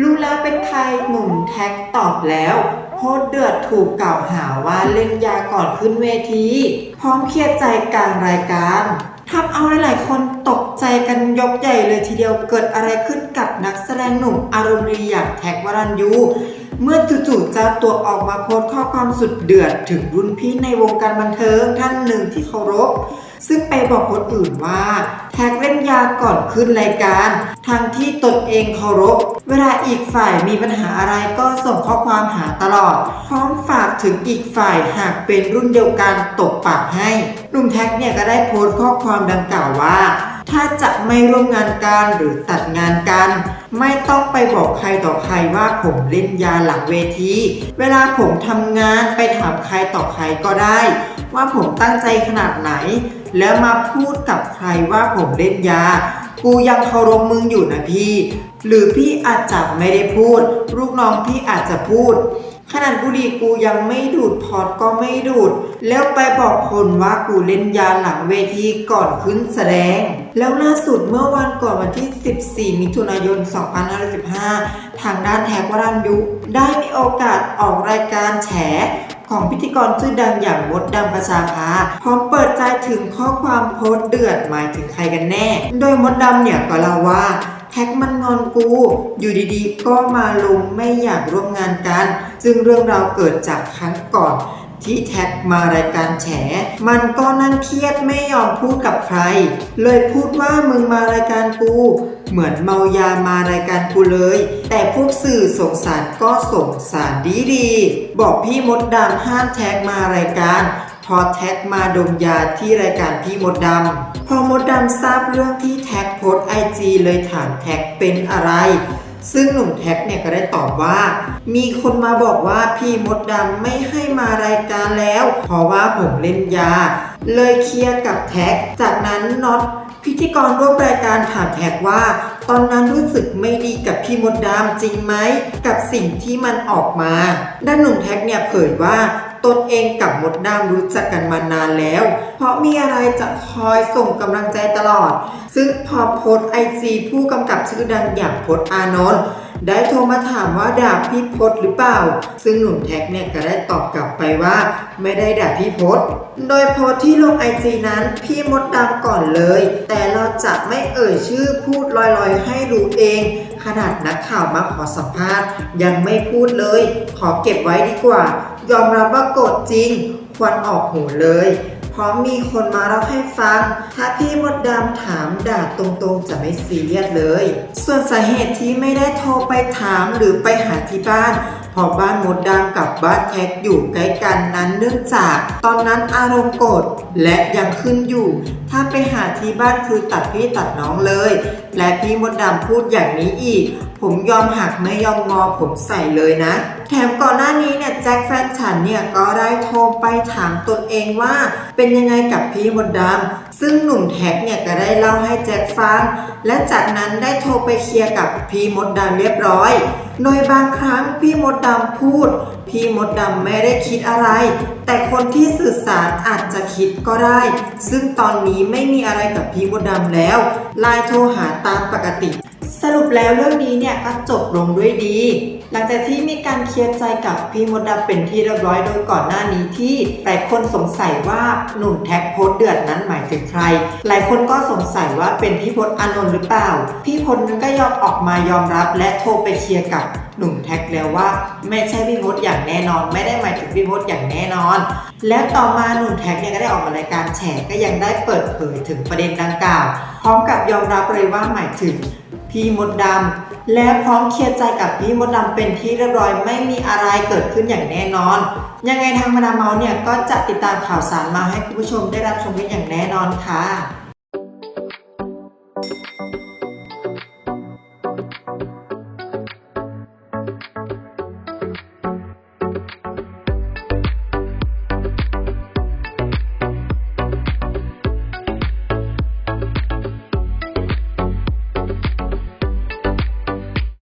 รู้แล้วเป็นใครหนุ่มแท็กตอบแล้วโพสต์เดือดถูกกล่าวหาว่าเล่นยาก่อนขึ้นเวที พร้อมเครียดใจกลางรายการทำเอาหลายๆคนตกใจกันยกใหญ่เลยทีเดียวเกิดอะไรขึ้นกับนักแสดงหนุ่มอารมณ์ดีอย่างแท็กวรัญยูเมื่อจู่ๆเจ้าตัวออกมาโพสต์ข้อความสุดเดือดถึงรุ่นพี่ในวงการบันเทิงท่านหนึ่งที่เคารพ ซึ่งไปบอกคนอื่นว่า แท็กเล่นยาก่อนขึ้นรายการ ทั้งที่ตนเองเคารพ เวลาอีกฝ่ายมีปัญหาอะไรก็ส่งข้อความหาตลอด พร้อมฝากถึงอีกฝ่ายหากเป็นรุ่นเดียวกันตบปากให้หนุ่มแท็กเนี่ยก็ได้โพสต์ข้อความดังกล่าวว่า ถ้าจะไม่ร่วมงานกันหรือตัดงานกันไม่ต้องไปบอกใครต่อใครว่าผมเล่นยาหลังเวที เวลาผมทำงานไปถามใครต่อใครก็ได้ ว่าผมตั้งใจขนาดไหนแล้วมาพูดกับใครว่าผมเล่นยา กูยังเคารพมึงอยู่นะพี่ หรือพี่อาจจะไม่ได้พูด ลูกน้องพี่อาจจะพูด ขนาดบุหรี่กูยังไม่ดูดพอดก็ไม่ดูด แล้วไปบอกคนว่ากูเล่นยาหลังเวทีก่อนขึ้นแสดง แล้วล่าสุดเมื่อวันก่อนวันที่ 14 มิถุนายน 2515 ทางด้านแท็กวรัญยุ ได้มีโอกาสออกรายการแฉ ของพิธีกรชื่อดังอย่างมดดำประชาภาพร้อมเปิดใจถึงข้อความโพสต์เดือดหมายถึงใครกันแน่ โดยมดดำเนี่ยก็เล่าว่าแท็กมันงอนกู อยู่ดีๆ ก็มาลงไม่อยากร่วมงานกัน ซึ่งเรื่องราวเกิดจากครั้งก่อน ที่แท็กมารายการแฉ มันก็นั่งเครียดไม่ยอมพูดกับใคร เลยพูดว่ามึงมารายการกูเหมือนเมายามารายการกูเลย แต่พวกสื่อสงสารก็สงสารดีดีๆบอกพี่มดดำห้ามแท็กมารายการพอแท็กมาดมยาที่รายการพี่มดดำพอมดดำทราบเรื่องที่แท็กโพสไอจีเลยถามแท็กเป็นอะไร ซึ่งหนุ่มแท็กเนี่ยก็ได้ตอบว่า มีคนมาบอกว่าพี่มดดำไม่ให้มารายการแล้ว เพราะว่าผมเล่นยา เลยเคลียร์กับแท็ก จากนั้นน็อตพิธีกรร่วมรายการถามแท็กว่า ตอนนั้นรู้สึกไม่ดีกับพี่มดดำจริงไหม กับสิ่งที่มันออกมา ด้านหนุ่มแท็กเนี่ยเผยว่า ตนเองกับมดดำรู้จักกันมานานแล้ว เพราะมีอะไรจะคอยส่งกำลังใจตลอด ซึ่งพอโพสไอจีผู้กำกับชื่อดังอย่างพจน์อานนท์ ได้โทรมาถามว่าด่าพี่พจน์หรือเปล่า ซึ่งหนุ่มแท็กเนี่ยก็ได้ตอบกลับไปว่า ไม่ได้ด่าพี่พจน์โดยโพสที่ลงไอจีนั้นพี่มดดำก่อนเลย แต่เราจะไม่เอ่ยชื่อพูดลอยๆ ให้รู้เอง ขนาดนักข่าวมาขอสัมภาษณ์ ยังไม่พูดเลย ขอเก็บไว้ดีกว่า ยอมรับว่าโกรธจริง ควันออกหูเลย พราะมีคนมาเล่าให้ฟัง ถ้าพี่มดดำถามด่าตรงๆ จะไม่ซีเรียสเลย ส่วนสาเหตุที่ไม่ได้โทรไปถามหรือไปหาที่บ้าน เพราะบ้านมดดำกับบ้านแท็กอยู่ใกล้กันนั้นเนื่องจาก ตอนนั้นอารมณ์โกรธและยังขึ้นอยู่ ถ้าไปหาที่บ้านคือตัดพี่ตัดน้องเลย และพี่มดดำพูดอย่างนี้อีก ผมยอมหักไม่ยอมงอผมใส่เลยนะ แถมก่อนหน้านี้เนี่ยแจ็คแฟนฉันเนี่ยก็ได้โทรไปถามตนเองว่า เป็นยังไงกับพี่มดดำซึ่งหนุ่มแท็กเนี่ยก็ได้เล่าให้แจ็คฟัง และจากนั้นได้โทรไปเคลียร์กับพี่มดดำเรียบร้อย โดยบางครั้งพี่มดดำพูด พี่มดดำไม่ได้คิดอะไร แต่คนที่สื่อสารอาจจะคิดก็ได้ ซึ่งตอนนี้ไม่มีอะไรกับพี่มดดำแล้วไลน์โทรหาตามปกติ รุปแล้วเรื่องนี้เนี่ยก็จบลงด้วยดี หลังจากที่มีการเคลียร์ใจกับพี่มดดำเป็นที่เรียบร้อยโดยก่อนหน้านี้ที่หลายคนสงสัยว่าหนุ่มแท็กโพสเดือดนั้นหมายถึงใคร หลายคนก็สงสัยว่าเป็นพี่พจน์อานนท์หรือเปล่า พี่พจน์นั้นก็ยอมออกมายอมรับและโทรไปเคลียร์กับหนุ่มแท็กแล้วว่า ไม่ใช่พี่พจน์อย่างแน่นอน ไม่ได้หมายถึงพี่พจน์อย่างแน่นอน และต่อมาหนุ่มแท็กเนี่ยก็ได้ออกมารายการแฉก็ยังได้เปิดเผยถึงประเด็นดังกล่าวพร้อมกับยอมรับเลยว่าหมายถึง พี่มดดำและพร้อมเคลียร์ใจกับพี่มดดำเป็นที่เรียบร้อยไม่มีอะไรเกิดขึ้นอย่างแน่นอน ยังไงทางมาดามเมาส์เนี่ยก็จะติดตามข่าวสารมาให้คุณผู้ชมได้รับชมกันอย่างแน่นอนค่ะ